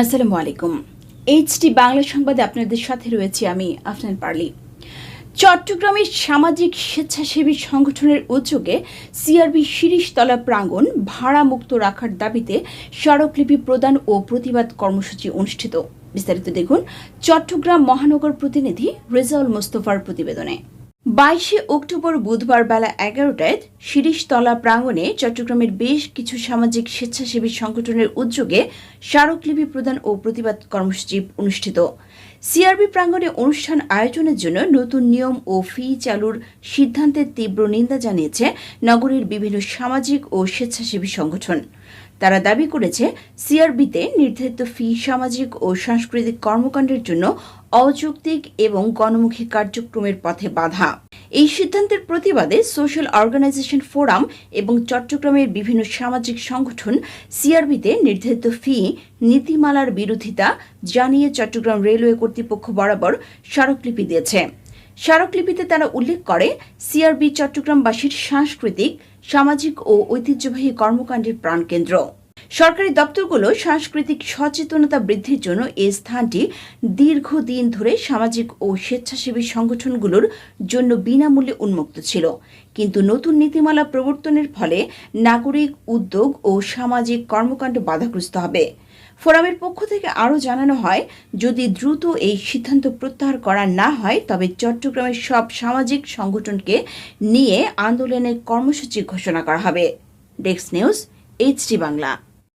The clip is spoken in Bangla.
আসসালামু আলাইকুম। এইচটি বাংলা সংবাদে আপনাদের সাথে রয়েছে আমি আফনান পার্লি। চট্টগ্রামের সামাজিক স্বেচ্ছাসেবী সংগঠনের উদ্যোগে সিআরবি শিরিষতলা প্রাঙ্গণ ভাড়ামুক্ত রাখার দাবিতে স্মারকলিপি প্রদান ও প্রতিবাদ কর্মসূচি অনুষ্ঠিত। বিস্তারিত দেখুন চট্টগ্রাম মহানগর প্রতিনিধি রেজাউল মোস্তফার প্রতিবেদনে। বাইশে অক্টোবর বুধবার বেলা এগারোটায় শিরিষতলা প্রাঙ্গণে চট্টগ্রামের বেশ কিছু সামাজিক স্বেচ্ছাসেবী সংগঠনের উদ্যোগে স্মারকলিপি প্রদান ও প্রতিবাদ কর্মসূচি অনুষ্ঠিত। সিআরবি প্রাঙ্গণে অনুষ্ঠান আয়োজনের জন্য নতুন নিয়ম ও ফি চালুর সিদ্ধান্তের তীব্র নিন্দা জানিয়েছে নগরীর বিভিন্ন সামাজিক ও স্বেচ্ছাসেবী সংগঠন। তারা দাবি করেছে, সিআরবিতে নির্ধারিত ফি সামাজিক ও সাংস্কৃতিক কর্মকাণ্ডের জন্য অযৌক্তিক এবং গণমুখী কার্যক্রমের পথে বাধা। এই সিদ্ধান্তের প্রতিবাদে সোশ্যাল অর্গানাইজেশন ফোরাম এবং চট্টগ্রামের বিভিন্ন সামাজিক সংগঠন সিআরবিতে নির্ধারিত ফি, নীতিমালার বিরোধিতা জানিয়ে চট্টগ্রাম রেলওয়ে কর্তৃপক্ষ বরাবর স্মারকলিপি দিয়েছে। স্মারকলিপিতে তারা উল্লেখ করে, সিআরবি চট্টগ্রামবাসীর সাংস্কৃতিক, সামাজিক ও ঐতিহ্যবাহী কর্মকাণ্ডের প্রাণকেন্দ্র। সরকারি দপ্তরগুলো সাংস্কৃতিক সচেতনতা বৃদ্ধির জন্য এই স্থানটি দীর্ঘদিন ধরে সামাজিক ও স্বেচ্ছাসেবী সংগঠনগুলোর জন্য বিনামূল্যে উন্মুক্ত ছিল। কিন্তু নতুন নীতিমালা প্রবর্তনের ফলে নাগরিক উদ্যোগ ও সামাজিক কর্মকাণ্ড বাধাগ্রস্ত হবে। ফোরামের পক্ষ থেকে আরও জানানো হয়, যদি দ্রুত এই সিদ্ধান্ত প্রত্যাহার করা না হয়, তবে চট্টগ্রামের সব সামাজিক সংগঠনকে নিয়ে আন্দোলনের কর্মসূচি ঘোষণা করা হবে। Desk news, HD Bangla.